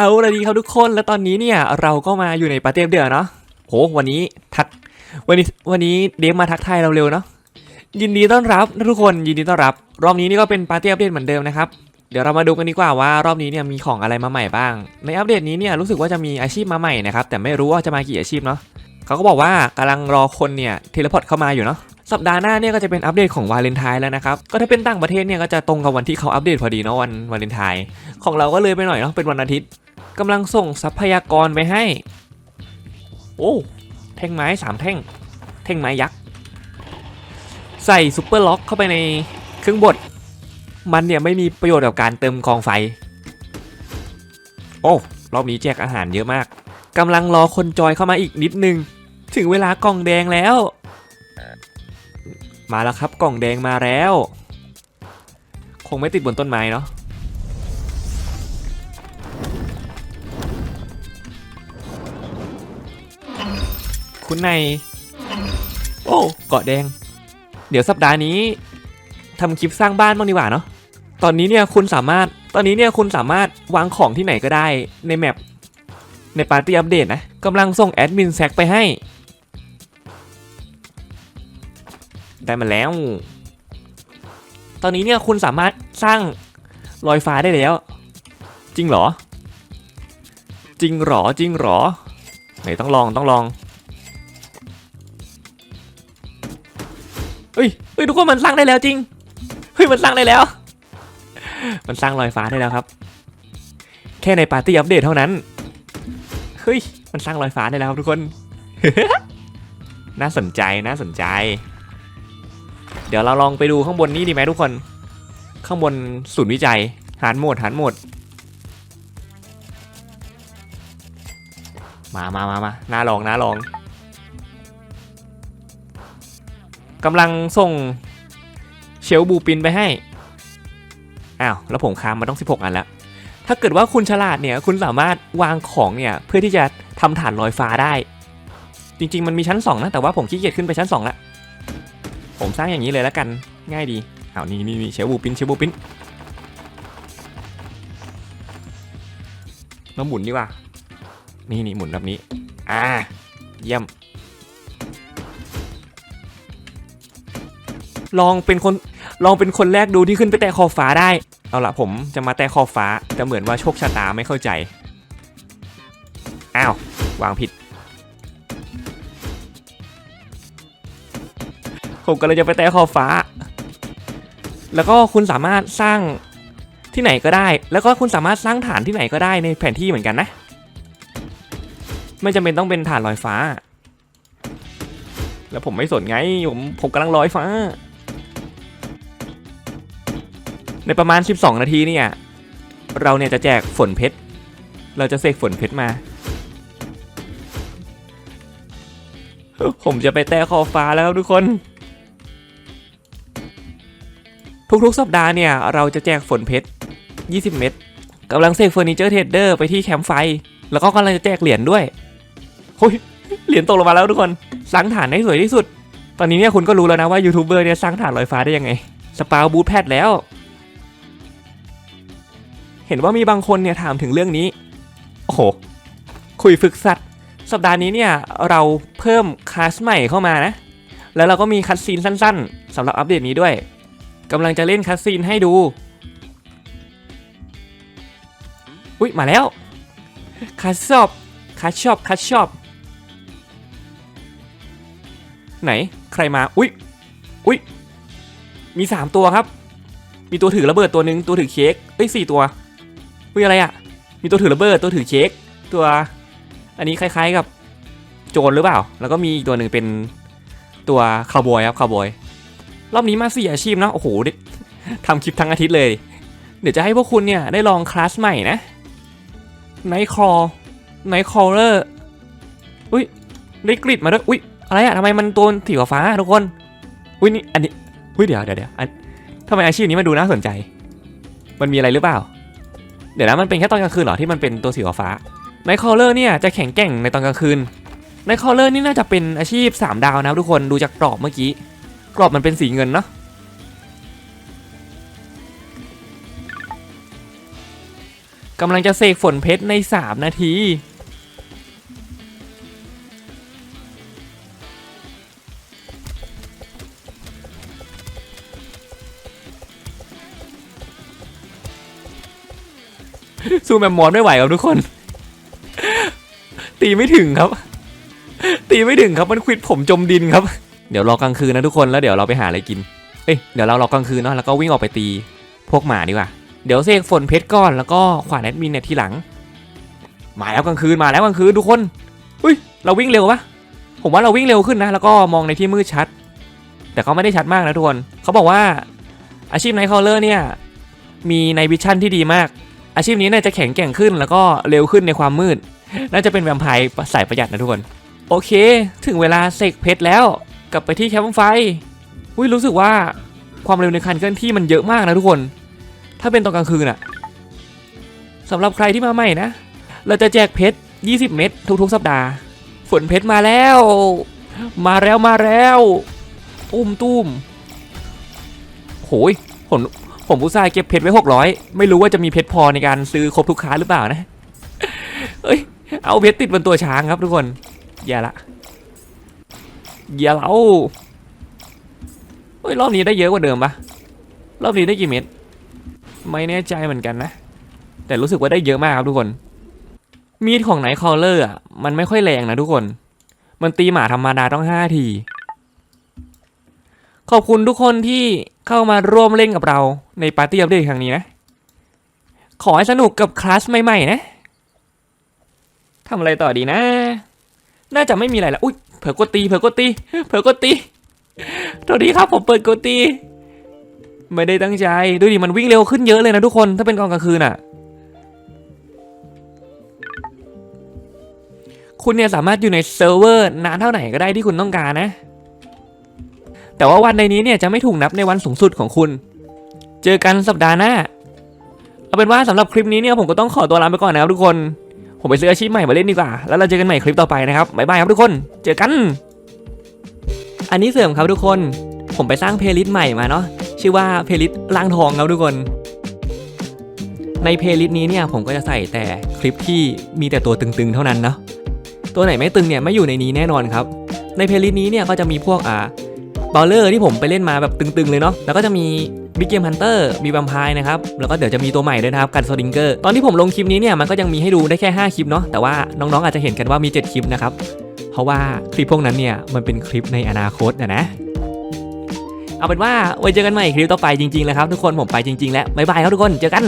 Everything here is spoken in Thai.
เอาละดีครับทุกคนแล้วตอนนี้เนี่ยเราก็มาอยู่ในปาร์ตี้เดือเนาะโหวันนี้ทักวันนี้วันนี้เดฟมาทักทายเราเร็วเนาะยินดีต้อนรับนะทุกคนยินดีต้อนรับ รอบนี้นี่ก็เป็นปาร์ตี้อัปเดตเหมือนเดิมนะครับเดี๋ยวเรามาดูกันดีกว่าว่ารอบนี้เนี่ยมีของอะไรมาใหม่บ้าง ในอัปเดตนี้เนี่ยรู้สึกว่าจะมีอาชีพมาใหม่นะครับแต่ไม่รู้ว่าจะมากี่อาชีพเนาะเขาก็บอกว่ากำลังรอคนเนี่ยเทเลพอร์ตเข้ามาอยู่เนาะสัปดาห์หน้าเนี่ยก็จะเป็นอัปเดตของวาเลนไทน์แล้วนะครับ ก็ถ้าเป็นต่างประเทศเนี่ยก็จะตรงกับวันที่เขาอัปเดตพอดีเนาะวันวาเลนไทน์ของเราก็เลยไปหน่อยเนาะเป็นวันอาทิตย์ กำลังส่งทรัพยากรไปให้ โอ้แท่งไม้สามแท่ง แท่งไม้ยักษ์ ใส่ซุปเปอร์ล็อกเข้าไปในเครื่องบด มันเนี่ยไม่มีประโยชน์กับการเติมกองไฟ โอ้รอบนี้แจกอาหารเยอะมากกำลังรอคนจอยเข้ามาอีกนิดนึง ถึงเวลากล่องแดงแล้ว มาแล้วครับกล่องแดงมาแล้ว คงไม่ติดบนต้นไม้เนาะ คุณในายโอ้เกาะแดง เดี๋ยวสัปดาห์นี้ทำคลิปสร้างบ้านบ้างดีกว่าเนาะตอนนี้เนี่ยคุณสามารถตอนนี้เนี่ยคุณสามารถวางของที่ไหนก็ได้ในแมปในปาร์ตี้อัปเดตนะกำลังส่งแอดมินแซกไปให้ ได้มาแล้ว ตอนนี้เนี่ยคุณสามารถสร้างลอยฟ้าได้แล้ว จริงเหรอ จริงเหรอจริงเหรอไหนต้องลองต้องลอง เฮ้ยเฮ้ยทุกคนมันสร้างได้แล้วจริงเฮ้ยมันสร้างได้แล้ว มันสร้างลอยฟ้าได้แล้วครับ แค่ในปาร์ตี้อัปเดตเท่านั้นเฮ้ยมันสร้างลอยฟ้าได้แล้วครับทุกคน น่าสนใจน่าสนใจ เดี๋ยวเราลองไปดูข้างบนนี้ดีไหมทุกคน ข้างบนศูนย์วิจัยหารโหมดหารโหมดมามามามาน่าลองน่าลอง กำลังส่งเชลบูปินไปให้ อ้าว แล้วผมค้างมาต้อง 16 อันแล้ว ถ้าเกิดว่าคุณฉลาดเนี่ย คุณสามารถวางของเนี่ย เพื่อที่จะทำฐานลอยฟ้าได้ จริง ๆ มันมีชั้น 2 นะ แต่ว่าผมขี้เกียจขึ้นไปชั้น2แล้วผมสร้างอย่างนี้เลยแล้วกัน ง่ายดี อ้าว นี่นี่นี่เชลบูปินเชลบูปินแล้วหมุนดีกว่า นี่นี่หมุนแบบนี้ อ่า เยี่ยม ลองเป็นคนลองเป็นคนแรกดูที่ขึ้นไปแตะขอบฟ้าได้ เอาละผมจะมาแตะขอบฟ้าแต่เหมือนว่าโชคชะตาไม่เข้าใจอ้าววางผิดผมก็เลยจะไปแตะขอบฟ้า แล้วก็คุณสามารถสร้างที่ไหนก็ได้ แล้วก็คุณสามารถสร้างฐานที่ไหนก็ได้ในแผนที่เหมือนกันนะ ไม่จำเป็นต้องเป็นฐานลอยฟ้า แล้วผมไม่สนไง ผมผมกำลังลอยฟ้า ในประมาณ 12 นาทีเนี่ยเราเนี่ยจะแจกฝนเพชร เราจะเสกฝนเพชรมา ผมจะไปแตะขอฟ้าแล้วครับทุกคน ทุกๆสัปดาห์เนี่ยเราจะแจกฝนเพชร 20 เม็ดกำลังเสกเฟอร์นิเจอร์เทรดเดอร์ไปที่แคมป์ไฟ แล้วก็กำลังจะแจกเหรียญด้วยโอ้ยเหรียญตกลงมาแล้วทุกคน สร้างฐานให้สวยที่สุด ตอนนี้เนี่ยคุณก็รู้แล้วนะว่ายูทูบเบอร์เนี่ยสร้างฐานลอยฟ้าได้ยังไง สปาวบูทแพดแล้ว เห็นว่ามีบางคนเนี่ยถามถึงเรื่องนี้ โอ้โห คุยฝึกสัตว์ สัปดาห์นี้เนี่ยเราเพิ่มคลาสใหม่เข้ามานะ แล้วเราก็มีคัดซีนสั้นๆสำหรับอัปเดตนี้ด้วยกำลังจะเล่นคัดซีนให้ดู อุ้ยมาแล้วคัดชอบคัดชอบคัดชอบไหนใครมา อุ้ยอุ้ยมีสามตัวครับ มีตัวถือระเบิดตัวหนึ่งตัวถือเค้กเอ้ยสี่ตัว อุ้ยอะไรอะ่ะ มีตัวถือระเบิดตัวถือเค้กตัว อันนี้คล้ายๆกับโจรหรือเปล่า แล้วก็มีอีกตัวหนึ่งเป็นตัวคาวบอยครับคาวบอย รอบนี้มาสี่อาชีพนะโอ้โหทำคลิปทั้งอาทิตย์เลย เดี๋ยวจะให้พวกคุณเนี่ยได้ลองคลาสใหม่นะไนท์คอร์ไนท์คอร์เลอร์อุ้ยได้กริดมาด้วยอุ้ยอะไรอะทำไมมันตัวสีฟ้าทุกคนอุ้ยนี่อันนี้อุ้ยเดี๋ยวเดี๋ยวเดี๋ยวทำไมอาชีพนี้มันดูน่าสนใจ มันมีอะไรหรือเปล่า เดี๋ยวนะมันเป็นแค่ตอนกลางคืนเหรอที่มันเป็นตัวสีฟ้าไนท์คอร์เลอร์เนี่ยจะแข็งแกร่งในตอนกลางคืนไนท์คอร์เลอร์นี่น่าจะเป็นอาชีพ 3 ดาวนะทุกคนดูจากกรอบเมื่อกี้กรอบมันเป็นสีเงินเนาะกำลังจะเสกฝนเพชรใน 3 นาที สู้แมมมอนไม่ไหวครับทุกคน ตีไม่ถึงครับ ตีไม่ถึงครับมันควิดผมจมดินครับ เดี๋ยวรอกลางคืนนะทุกคนแล้วเดี๋ยวเราไปหาอะไรกิน เอ้ยเดี๋ยวเรารอกลางคืนเนาะแล้วก็วิ่งออกไปตีพวกหมาดีกว่า เดี๋ยวเสกฝนเพชรก่อนแล้วก็ขวานแอดมินเนี่ยทีหลัง มาแล้วกลางคืนมาแล้วกลางคืนทุกคนอุ้ยเราวิ่งเร็วปะผมว่าเราวิ่งเร็วขึ้นนะแล้วก็มองในที่มืดชัด แต่ก็ไม่ได้ชัดมากนะทุกคนเขาบอกว่าอาชีพไนท์คอลเลอร์เนี่ยมีในวิชั่นที่ดีมาก อาชีพนี้เนี่ยจะแข็งแกร่งขึ้นแล้วก็เร็วขึ้นในความมืด น่าจะเป็นแวมไพร์สายประหยัดนะทุกคน โอเค ถึงเวลาเสกเพชรแล้ว กลับไปที่แคมป์ไฟอุ้ยรู้สึกว่าความเร็วในคันเคลื่อนที่มันเยอะมากนะทุกคน ถ้าเป็นตอนกลางคืนอะสำหรับใครที่มาใหม่นะ เราจะแจกเพชร 20 เม็ดทุกๆ สัปดาห์ ฝนเพชรมาแล้ว มาแล้วมาแล้ว อุ้มตุ้มโหยผม ผมอุตส่าห์เก็บเพชรไว้600ไม่รู้ว่าจะมีเพชรพอในการซื้อครบทุกค้าหรือเปล่านะเอ้ยเอาเพชรติดบนตัวช้างครับทุกคนอย่าละอย่าเราเฮ้ยรอบนี้ได้เยอะกว่าเดิมปะรอบนี้ได้กี่เม็ดไม่แน่ใจเหมือนกันนะ แต่รู้สึกว่าได้เยอะมากครับทุกคน มีดของไนท์คอลเลอร์อะมันไม่ค่อยแรงนะทุกคน มันตีหมาธรรมดาต้อง5ที ขอบคุณทุกคนที่ เข้ามาร่วมเล่นกับเราในปาร์ตี้อัปเดตครั้งนี้นะ ขอให้สนุกกับคลาสใหม่ๆนะทำอะไรต่อดีนะ น่าจะไม่มีอะไรละอุ้ยเผื่อกดตีเผื่อกดตีเผื่อกดตีโทษทีครับผมเปิดกดตีไม่ได้ตั้งใจดูดิมันวิ่งเร็วขึ้นเยอะเลยนะทุกคนถ้าเป็นกองกลางคืนอะ คุณเนี่ยสามารถอยู่ในเซิร์ฟเวอร์นานเท่าไหร่ก็ได้ที่คุณต้องการนะ แต่ว่าวันในนี้เนี่ยจะไม่ถูกนับในวันสูงสุดของคุณ เจอกันสัปดาห์หน้า เอาเป็นว่าสำหรับคลิปนี้เนี่ยผมก็ต้องขอตัวลาไปก่อนนะครับทุกคน ผมไปซื้ออาชีพใหม่มาเล่นดีกว่า แล้วเราเจอกันใหม่คลิปต่อไปนะครับบ๊ายบายครับทุกคน เจอกัน อันนี้เสริมครับทุกคน ผมไปสร้างเพลย์ลิสต์ใหม่มาเนาะ ชื่อว่าเพลย์ลิสต์ล่างทองครับทุกคน ในเพลย์ลิสต์นี้เนี่ยผมก็จะใส่แต่คลิปที่มีแต่ตัวตึงๆ เท่านั้นเนาะ ตัวไหนไม่ตึงเนี่ยไม่อยู่ในนี้แน่นอนครับ ในเพลย์ลิสต์นี้เนี่ยก็จะมีพวกอ่า บอลเลอร์ที่ผมไปเล่นมาแบบตึงๆเลยเนาะแล้วก็จะมีบิ๊กเกมฮันเตอร์มีบัมพายนะครับ แล้วก็เดี๋ยวจะมีตัวใหม่ด้วยนะครับกันโซดิงเกอร์ตอนที่ผมลงคลิปนี้เนี่ยมันก็ยังมีให้ดูได้แค่ 5 คลิปเนาะแต่ว่าน้องๆอาจจะเห็นกันว่ามี 7 คลิปนะครับ เพราะว่าคลิปพวกนั้นเนี่ยมันเป็นคลิปในอนาคตนะนะเอาเป็นว่าไว้เจอกันใหม่คลิปต่อไปจริงๆแล้วครับทุกคนผมไปจริงๆแล้วบ๊ายบายครับทุกคนเจอกัน